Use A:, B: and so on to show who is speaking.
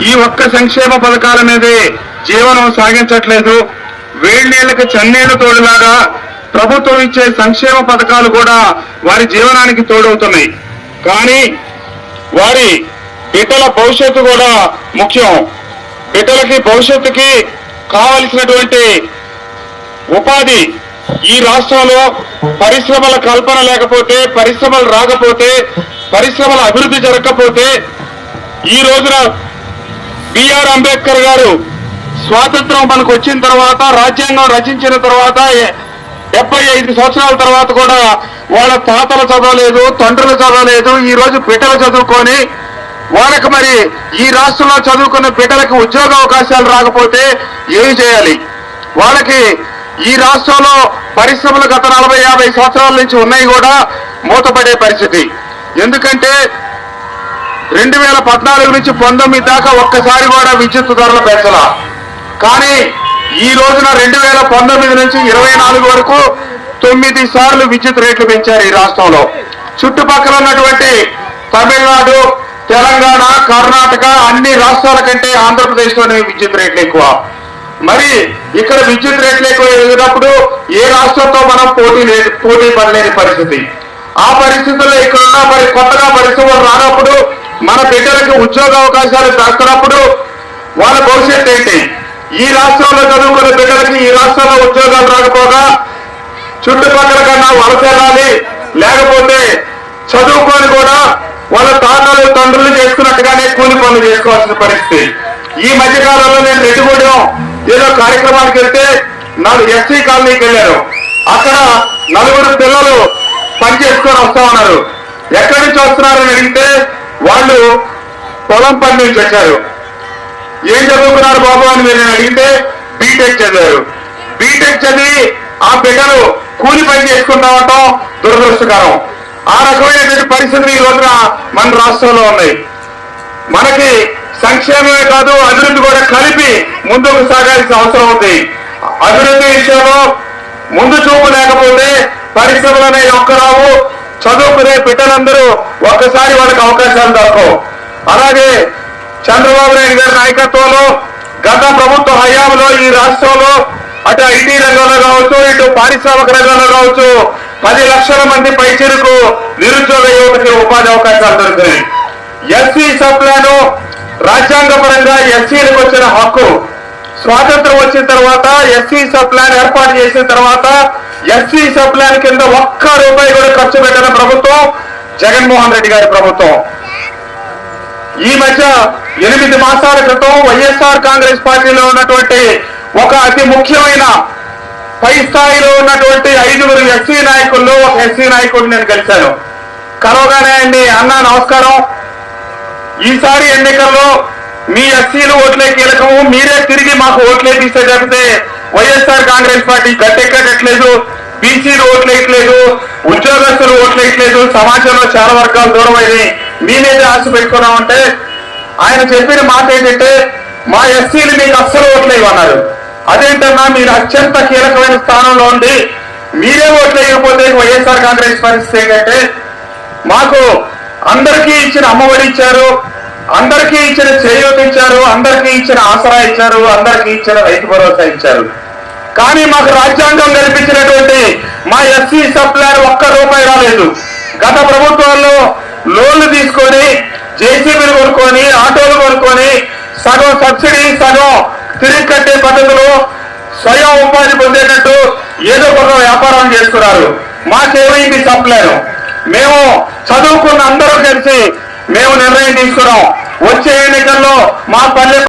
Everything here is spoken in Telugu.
A: ఈ ఒక్క సంక్షేమ పథకాల మీదే జీవనం సాగించట్లేదు. వేళ్ళేళ్ళకు చన్నీళ్ళు తోడులాగా ప్రభుత్వం ఇచ్చే సంక్షేమ పథకాలు కూడా వారి జీవనానికి తోడవుతున్నాయి. కానీ వారి బిడ్డల భవిష్యత్తు కూడా ముఖ్యం. బిడ్డలకి భవిష్యత్తుకి కావలసినటువంటి ఉపాధి ఈ రాష్ట్రంలో పరిశ్రమల కల్పన లేకపోతే పరిశ్రమలు రాకపోతే పరిశ్రమల అభివృద్ధి జరగకపోతే ఈ రోజున బిఆర్ అంబేద్కర్ గారు స్వాతంత్రం మనకు వచ్చిన తర్వాత రాజ్యాంగం రచించిన తర్వాత డెబ్బై ఐదు సంవత్సరాల తర్వాత కూడా వాళ్ళ తాతలు చదవలేదు తండ్రులు చదవలేదు ఈ రోజు బిడ్డలు చదువుకొని వాళ్ళకి మరి ఈ రాష్ట్రంలో చదువుకున్న బిడ్డలకు ఉద్యోగ అవకాశాలు రాకపోతే ఏమి చేయాలి? వాళ్ళకి ఈ రాష్ట్రంలో పరిశ్రమలు గత నలభై యాభై సంవత్సరాల నుంచి ఉన్నాయి కూడా మూతపడే పరిస్థితి. ఎందుకంటే రెండు వేల పద్నాలుగు నుంచి పంతొమ్మిది దాకా ఒక్కసారి కూడా విద్యుత్ ధరలు పెంచలా. కానీ ఈ రోజున రెండు వేల పంతొమ్మిది నుంచి ఇరవై నాలుగు వరకు తొమ్మిది సార్లు విద్యుత్ రేట్లు పెంచారు ఈ రాష్ట్రంలో. చుట్టుపక్కల ఉన్నటువంటి తమిళనాడు తెలంగాణ కర్ణాటక అన్ని రాష్ట్రాల కంటే ఆంధ్రప్రదేశ్లోనే విద్యుత్ రేట్లు ఎక్కువ. మరి ఇక్కడ విద్యుత్ రేట్లు ఎక్కువ ఎదిగినప్పుడు ఏ రాష్ట్రంతో మనం పోటీ లేదు పోటీ పడలేని పరిస్థితి. ఆ పరిస్థితుల్లో ఇక్కడ ఉన్న మరి కొత్తగా పరిశ్రమలు రానప్పుడు మన బిడ్డలకు ఉద్యోగ అవకాశాలు దక్కనప్పుడు వాళ్ళ భవిష్యత్తు ఏంటి? ఈ రాష్ట్రంలో చదువుకున్న బిడ్డలకి ఈ రాష్ట్రంలో ఉద్యోగాలు రాకపోగా చుట్టుపక్కల కన్నా వలస వెళ్ళాలి లేకపోతే చదువుకొని కూడా వాళ్ళ తాతలు తండ్రులు చేసుకున్నట్టుగానే కూలి పనులు చేసుకోవాల్సిన పరిస్థితి. ఈ మధ్య కాలంలో నేను రెడ్డిగూడెం ఏదో కార్యక్రమానికి వెళ్తే నాలుగు ఎస్సీ కాలనీకి వెళ్ళారు అక్కడ నలుగురు పిల్లలు పని చేసుకొని వస్తా ఉన్నారు. ఎక్కడి నుంచి వస్తున్నారని అడిగితే వాళ్ళు పొలం పని నుంచి వచ్చారు ఏం చదువుకున్నారు బాబు అని మీరు అడిగితే బీటెక్ చదివారు. బీటెక్ చదివి ఆ బిడ్డలు కూలి పని చేసుకుంటామటం దురదృష్టకరం. ఆ రకమైనటువంటి పరిస్థితులు ఈ రోజున మన రాష్ట్రంలో ఉన్నాయి. మనకి సంక్షేమమే కాదు అభివృద్ధి కూడా కలిపి ముందుకు సాగాల్సిన అవసరం ఉంది. అభివృద్ధి విషయంలో ముందు చూపు లేకపోతే పరిశ్రమలు అనేది ఒక్క చదువుకునే బిడ్డలందరూ ఒక్కసారి వాళ్ళకి అవకాశాలు దొరకవు. అలాగే చంద్రబాబు నాయుడు గారి నాయకత్వంలో గత ప్రభుత్వ హయాంలో ఈ రాష్ట్రంలో అటు ఐటీ రంగంలో కావచ్చు ఇటు పారిశ్రామిక రంగంలో కావచ్చు పది లక్షల మంది పైచేరుకు నిరుద్యోగ యువతకి ఉపాధి అవకాశాలు దొరుకుతాయి ఎస్సీ సప్లాను రాజ్యాంగపరంగా ఎస్సీలకు వచ్చిన హక్కు స్వాతంత్రం వచ్చిన తర్వాత ఎస్సీ సప్లాన్ ఏర్పాటు చేసిన తర్వాత ఎస్సీ సప్లాన్ కింద ఒక్క రూపాయి కూడా ఖర్చు పెట్టిన ప్రభుత్వం జగన్మోహన్ రెడ్డి గారి ప్రభుత్వం. ఈ మధ్య ఎనిమిది మాసాల క్రితం వైఎస్ఆర్ కాంగ్రెస్ పార్టీలో ఉన్నటువంటి ఒక అతి ముఖ్యమైన పై స్థాయిలో ఉన్నటువంటి ఐదుగురు ఎస్సీ నాయకుల్లో ఒక ఎస్సీ నాయకుడిని నేను కలిశాను కలవగానే అండి అన్నా నమస్కారం. ఈసారి ఎన్నికల్లో మీ ఎస్సీలు ఓట్లే కీలకము మీరే తిరిగి మాకు ఓట్లే తీసే తప్పితే వైఎస్ఆర్ కాంగ్రెస్ పార్టీ గట్టెక్కట్లేదు బీసీలు ఓట్లేయట్లేదు ఉద్యోగస్తులు ఓట్లేయట్లేదు సమాజంలో చాలా వర్గాలు దూరమైంది మీ మీద ఆశ పెట్టుకున్నామంటే ఆయన చెప్పిన మాట ఏంటంటే మా ఎస్సీలు మీకు అస్సలు ఓట్లేయమన్నారు అదేంటన్నా మీరు అత్యంత కీలకమైన స్థానంలో ఉండి మీరే ఓట్లేయకపోతే వైఎస్ఆర్ కాంగ్రెస్ పరిస్థితి ఏంటంటే మాకు అందరికీ ఇచ్చిన అమ్మఒడి ఇచ్చారు అందరికీ ఇచ్చిన చేయూత ఇచ్చారు అందరికీ ఇచ్చిన ఆసరా ఇచ్చారు అందరికీ ఇచ్చిన రైతు భరోసా ఇచ్చారు. కానీ మాకు రాజ్యాంగం కల్పించినటువంటి మా ఎస్సీ సప్లైర్ ఒక్క రూపాయి రాలేదు. గత ప్రభుత్వాల్లో లోన్లు తీసుకొని జేసీబీలు కొనుక్కొని ఆటోలు కొనుక్కొని సగం సబ్సిడీ సగం తిరిగి కట్టే పద్ధతులు స్వయం ఉపాధి పొందేటట్టు ఏదో ఒక వ్యాపారం చేస్తున్నారు. మాకేమైంది సప్లైను మేము చదువుకున్న అందరూ కలిసి మేము నిర్ణయం తీసుకున్నాం. వచ్చే ఎన్నికల్లో మా పల్లె